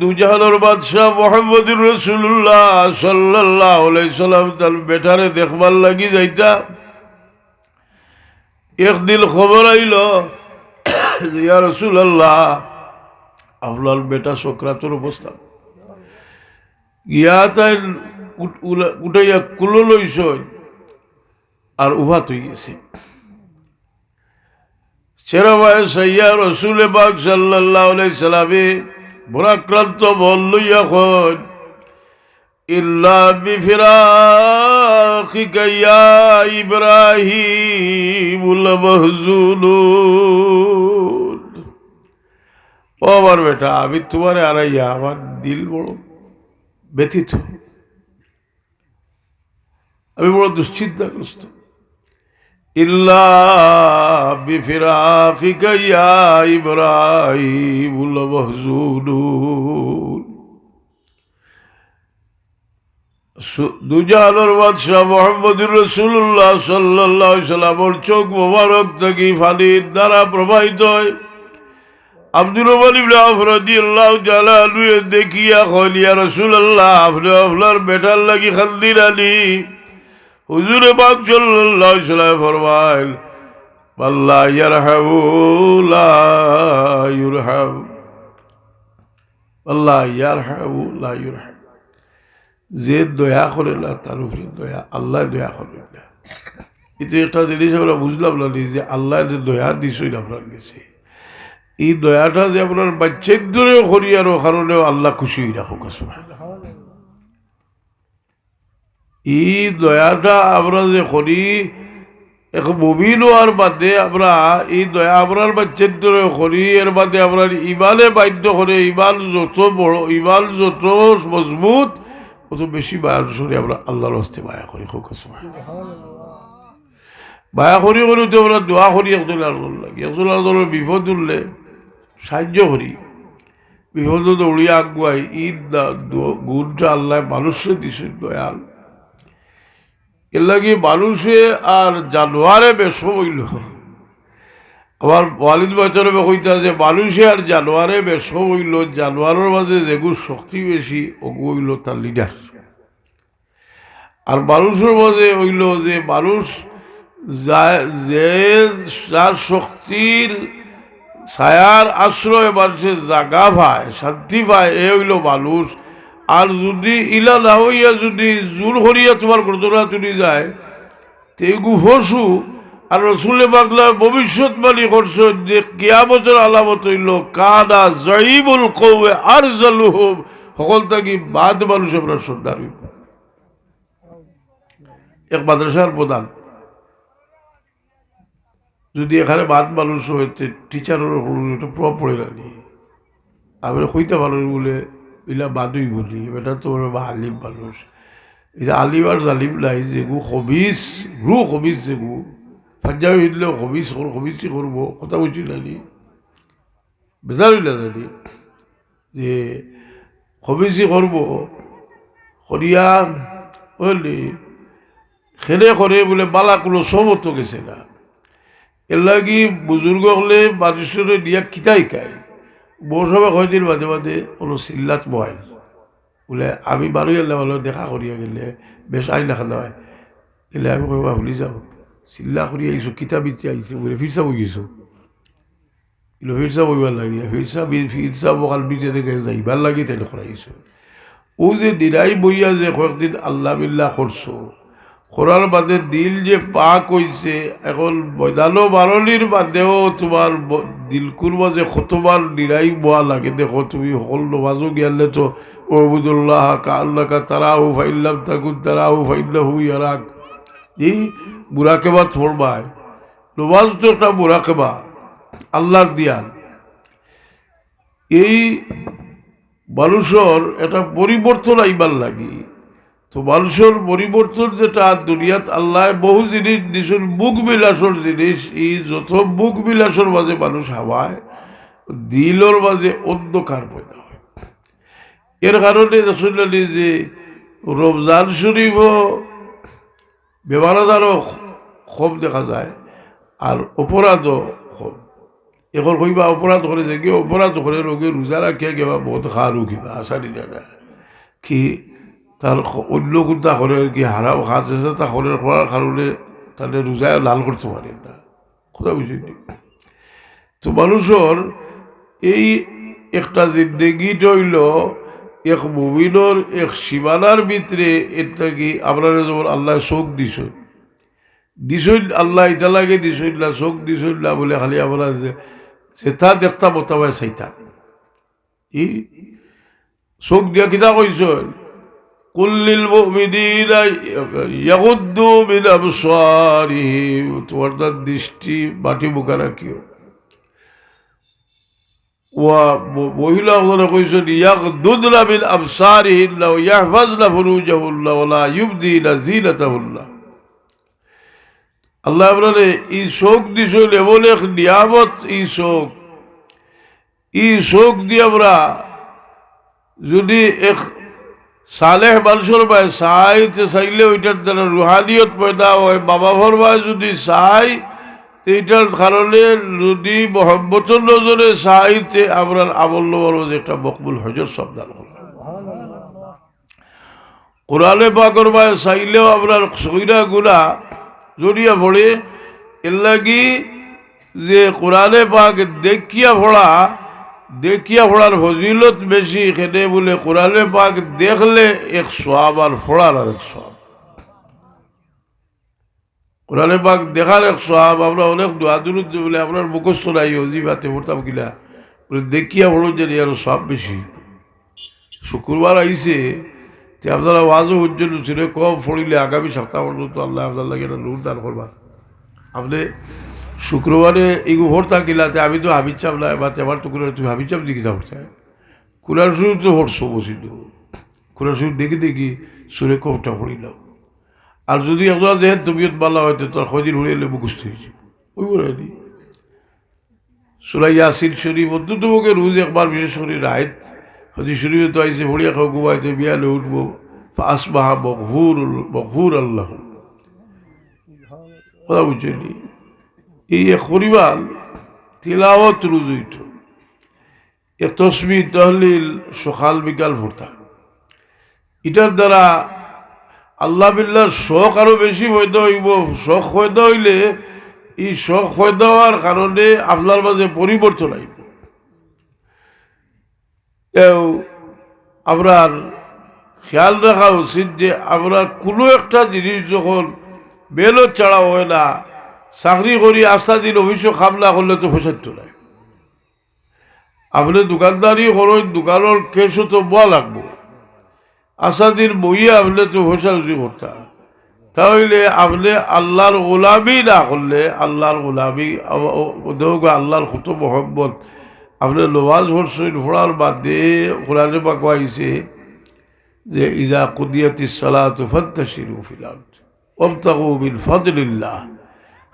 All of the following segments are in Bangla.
দুজাহানোর বাদশাহ মোহাম্মদুর রসুল্লাহ সাল্লাহ সাল্লাম তার বেটারে দেখবার লাগি যাইতা। একদিন খবর আইল ইয়া রসুল্লাহ আপনার বেটা সক্রাতর অবস্থা। ইয়া তাই উঠাইয়া কুলো লইস আর উভাত তুই গেছে। চেরাবায় সাইয়া রসুলে বাগ সাল্লাহ সালামে ভরাক্রান্ত বল লইয়া খন ইল্লা বিফিরাকিকা ইয়া ইব্রাহিম মাহজুনুন ও আমার বেটা, আমি তোমারে আড়াইয়া আমার দিল বড় ব্যথিত আমি বড় দুশ্চিন্তাগ্রস্ত। ইল্লা বাদশাহ মোহাম্মদুর রসুল্লাহ সাল্লাহ সাল্লামর চোখ মোবারক থেকে ফানির দ্বারা প্রবাহিত হয়। আব্দুল দেখিয়া রসুল্লাহ আপনি আপনার বেটার লাগি খান্দির আলী। হুজুরে পাক সাল্লাহ সাল্লাম ফরমাইল যে দয়া করে না, তার উপরে দয়া, আল্লাহ দয়া করে না। কিন্তু একটা জিনিস আমরা বুঝলাম না যে আল্লাহ যে দয়া দিছই আপনার কাছে। এই দয়াটা যে আপনার বাচ্চার ধরেও করি, আরও কারণেও আল্লাহ খুশি হয়ে রাখুক এই দয়াটা আমরা যে করি, এক মুমিন বাদে আমরা এই দয়া আপনার বাচ্চার ধরে করি, এর বাদে আপনার ইমানে বাধ্য করে ইমান যত বড় ইমান যত মজবুত, অত বেশি মায়া সরি আমরা আল্লাহর হস্তে মায়া করি হোক মায়া করি করি তো আমরা দোয়া করি একজন আল্লাহ লাগে একজন আল্লাহর বিপদ উঠলে সাহায্য করি। বিপদ দৌড়িয়ে আগুয়াই, ঈদ গুণটা আল্লাহ মানুষের দিছে দয়াল। এর লাগে মানুষে আর জানোয়ারে বেশ হইল। আমার ওয়ালিদ বছরে কইতা যে মানুষে আর জানোয়ারে বেশ হইল, জানোয়ারের মাঝে যেগু শক্তি বেশি, ওগু হইল তার লিডার আর মানুষের মাঝে হইল যে মানুষ যে যার শক্তির ছায়ার আশ্রয় মানুষের জাগা পায়, শান্তি পায়, এ হইল মানুষ। আর যদি ইলা না হইয়া যদি জোর করিয়া তোমার ঘটনা তুলি যায় তেগু ফসু। আর রসুলে বাংলা ভবিষ্যৎবাণী করছে যে কেয়া বছর আলামত হইল কাদা জয়ীবুল কৌয়ে আর জালু হোম সকল থাকি বাদ মানুষ আমরা হইব। এক মাদ্রাসার প্রধান। যদি এখানে বাদ মানুষ হইতে টিচারের প্রভাব পড়ে না আমি হইতে মানুষ বলে ইলা বাদুই বলি, এটা তো আলিম মানুষ এটা আলিম আর জালিম নাই যেগু হবিস রু হবিস যেগু পাঞ্জাবি হইলে হবিস কর হবিসই করব কথা বুঝি নানি। বেজার হইলা জানি যে হবিসই করব করিয়া হলি খেলে করে বলে বালা কোনো সমত গেছে না। এর লাগি বুজুর্গ হলে মানুষের দিয়া খিতাই খায় সবাই কয়দিন মাঝে মাঝে কোনো চিল্লাত বহাইল। বোলে, আমি বারো গেলে ভালো দেখা করিয়া গেলে দেখা নয় গেলে আমি কইবা ভুলি যাও। চিল্লা করি আইছো কিতাব ইতি আইছো বলে ফিরসা বই গেছো। কিন্তু ফিরসা বইবার লাগে। ফিরসা ফিরসা বকাল বিজে থেকে যাইবার লাগি তাই করাইছো ও যে দিনাই বইয়া যে কয়েকদিন আল্লাহ বিল্লাহ করছ করার বাদে দিল যে পাক হইছে, এখন ময়দানো বারলির বাদেও তোমার দিলকুর মাঝে কতবার নিরাই বোয়া লাগে। দেখো তুমি সকল নমাজও গিয়ালে তো ওবুদুল্লাহ কা আল্লাহ কা তারাহু ফাইল্লাম তাকুন তারাহু ফাইল্লাহু ইয়ারাক। এই বুড়াকেবা থরবায় নমাজ তো একটা বুড়াকেবা আল্লাহর দিয়ান। এই মানুষের একটা পরিবর্তন আইবার লাগি। তো মানুষের পরিবর্তন যেটা, দুনিয়াত আল্লাহ বহু জিনিস দিছুন বুক বিলাসর জিনিস, এই যত বুক বিলাসর মাঝে মানুষ হাওয়ায়, দিলর মাঝে অন্ধকার পয়দা হয়। এর কারণে রসুল্লাহ যে রমজান শরীফও বেমারাদারও কম দেখা যায়, আর অপরাধও কম এখন কইবা অপরাধ করে যে অপরাধ করে, রোগে রোজা রাখিয়া গেবা বহুত খারু কিবা আসারি না কি তার অন্য কোনটা করে কি হারাও খাত আছে, তা করে করার কারণে তাহলে রোজায় লাল করতে পারে না। কথা বুঝিনি তো মানুষের এই একটা জিন্দগিটা হইল, এক মুমিনর এক সীমানার ভিতরে এটা কি আপনারা যেমন আল্লাহ চোখ দিছ দিছই আল্লাহ এটা লাগে দিছই না চোখ দিছই না বলে খালি আমরা যে সেটা দেখতা মোতাবাই চাইতা ই? চোখ দিয়া কিতা কইছেন? মুমিনিনা ইয়াগুদ্দু মিন আবসারিহিম তোমার তার দৃষ্টি মাটি মুখা রাখিও মহিলা ওখানে কইছেন ওলা ইউবদিনা জিনাতাহুল্লাহ আল্লাহ বলে, ই শোক দিছিল এমন নিয়ামত ই শোক। ই শোক দিয়ে আমরা যদি এক সালেহ মানুষের ভাই চাইতে চাইলে ওইটার দ্বারা রুহানিয়ত পয়দা হয়। বাবা ভরবায় যদি চাই এইটার কারণে যদি মহব্বতর নজরে চাইতে আমরা আমল বলব যে একটা মকবুল হজর সন্ধান হল। কোরআনে পাকর ভাই চাইলেও আপনার সইরা গুণা জড়িয়া পড়ে। এর লাগি যে কোরআনে পাক দেখিয়া পড়া দেখিয়া পড়ার ফজিলত বেশি, এখানে বলে কোরআনে পাক দেখলে এক সব আর ফোড়ার আর এক সব কোরআনে পাক দেখার এক সব আমরা অনেক দোয়াদুরুদ বলে আপনার মুখস্থ নাই অজিবাতে পড়তাম কিনা। দেখিয়া পড়ো যে আরও সব বেশি। শুক্রবার আইসে তে আপনারা ওয়াজও উজ্জ্বল ছিল কম ফড়িলে আগামী সপ্তাহ পর্যন্ত আল্লাহ আপনার লাগে নূর দান করবা। আপনি থাকিলাতে আমি তো হাবির চাপ নাই, বা তেমার তো কুরার তুমি হাবির চাপ দিকে যাও কুরার শুরু তো হরছো বসিত কুরার শুরু দেখি দেখি সুরে কমটা পড়িলাম। আর যদি আপনারা যে তবিয়ত বালা হয়তো তোর খদিন উড়িয়ে মুখস্থ হয়েছে ওই বলে সুরাই ইয়াসিন শরীফ, অত্যন্ত মুখে রোজ একবার বিশেষ করে রায়ত হজি শরীফে তো আইসে ভরিয়া খাও, ঘুমাইতে বিয়ালে উঠবো। আসবাহা বকহুর বকহুর আল্লাহ কথা বুঝলি এই এক পরিবার তিলাওয়াত রুজ হইত। এ তসবি তহলিল সকাল বিকাল ভর্তা। এটার দ্বারা আল্লাহ বিল্লার শখ আরও বেশি হইতে হইব। শখ হইতে হইলে এই শখ হইতে হওয়ার কারণে আপনার মাঝে পরিবর্তন আইব। আপনার খেয়াল রাখা উচিত যে আমরা কোনো একটা জিনিস যখন বেলত ছাড়া হয় না চাকরি করি আস্থা দিন অবশ্য খাম করলে তো ফসাইতো নাই। আপনি দোকানদারি করেন দোকানের কেসও তো বয়া লাগবো। আশা দিন বইয়ে আপনি তো ফসাউজি করতাম তাহলে আপনি আল্লাহর গোলামি না করলে আল্লাহর গোলামি আল্লাহর কত মহব্বত, আপনি নমাজ পড়ছেন পড়ার বাদে কোরআনে পাক আইছে যে, ইজা কুদিয়াতি সালাত ফান্তাশিরু ফিল আরদ ওয়াবতাগু মিন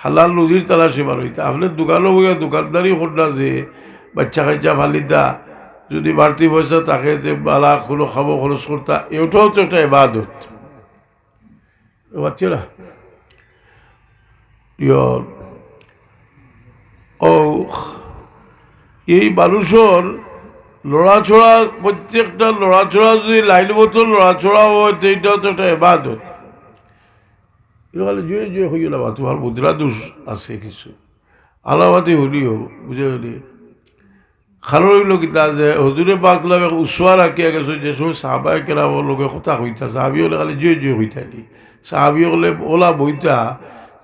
হালাল রুজির তালাশে বার হইতা আপনি দোকানও বইয়া দোকানদারি করনা যে, বাচ্চা কাচ্চা ফালিতা যদি বাড়তি পয়সা তাকে যে বালা কোনো খাব খরচ করতা এটাও তো একটা এবাদত বাচ্চারা ইয়র ও এই মানুষের লড়াছড়া, প্রত্যেকটা লড়াছড়া যদি লাইন মতো লড়াছড়া হয়, তো এইটাও তো একটা এবাদত এখানে জুয়ে জুয়ে হয়ে গেলাম তোমার মুদ্রা দোষ আছে কিছু। আলামাতি হলিও, বুঝে হলি। খালো কিতা যে হজুরে পাকলাম উচুয়া রাখিয়া গেছো, যে সময় সাহাবাই কেরামৰ লগে কথা কইতা সাহাবি হলে খালি জুয়ে জুয়ে হইতালি সাহাবি হলে ওলা বইতা,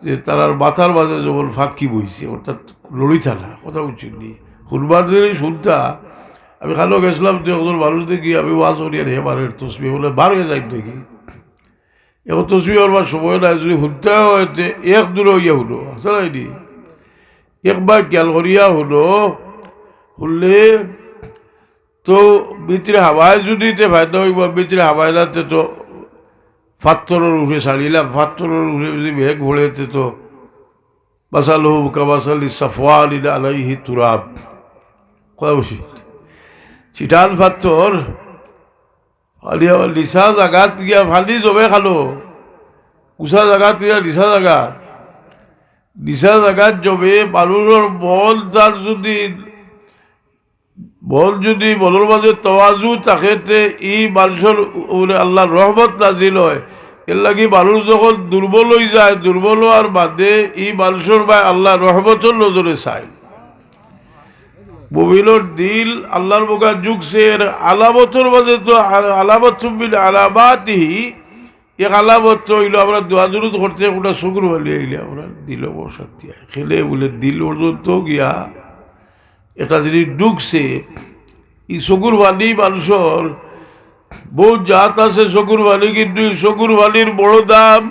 যে তারার মাথার মাঝে যখন ফাঁকি বইছে অর্থাৎ লড়িতা না কথা উচিত নি? শুনবার দিনই শুনতা, আমি খালো গেছিলাম তো একজন মানুষ দেখি, আমি ওয়াজ করি আর হে বারের তসবি বলে বার হয়ে যাই দেখি। এখন তসবি হওয়ার সময় নাই, যদি শুনতে হয়েছে এক দূরে হইয়া হলো আছে নাইনি একবার খেয়াল করিয়া হলো শুনলে তো ভিতরে হাওয়ায় যদি তে ফায়দা হইব ভিতরে হাওয়ায় নাতে তো পাথরের উঠে ছাড়িলাম পাথরের উঠে যদি বেগ ভরেতে তো বাসালো কাবাসালি সাফওয়ানি আলাইহি তুরাব কথা বসি চিটান পাথর আমার লিসা জাগাত গিয়া ফালি জমে খালো। উষা জাগাত গিয়া লিসা জাগাত দিশা জাগাত জবে মানুষের বল তার যদি বল যদি বলর মাঝে তওয়াজু তাকে ই মানুষের উপরে আল্লাহর রহমত নাজিল হয়। এর লাগি মানুষ যখন দুর্বল হয়ে যায় দুর্বল হওয়ার বাদে ই মানুষের বা আল্লাহর রহমতের নজরে চায়। মোবিলর দিল আল্লাহর বোকা যুগছে এর আলামতর মাঝে তো আ- আলামত চুম্বিল আলামাতি এক আলামত হইল আমরা দোয়াজুরুত করতে, ওটা শুকুর বলি আইলে আমরা দিল বসাতে। খেলে বলে দিল পর্যন্ত গিয়া। এটা জিনিস ঢুকছে ই চকুর বালি মানুষের বহুত জাত আছে চকুর বালি কিন্তু এই চকুর বালির বড় দাম।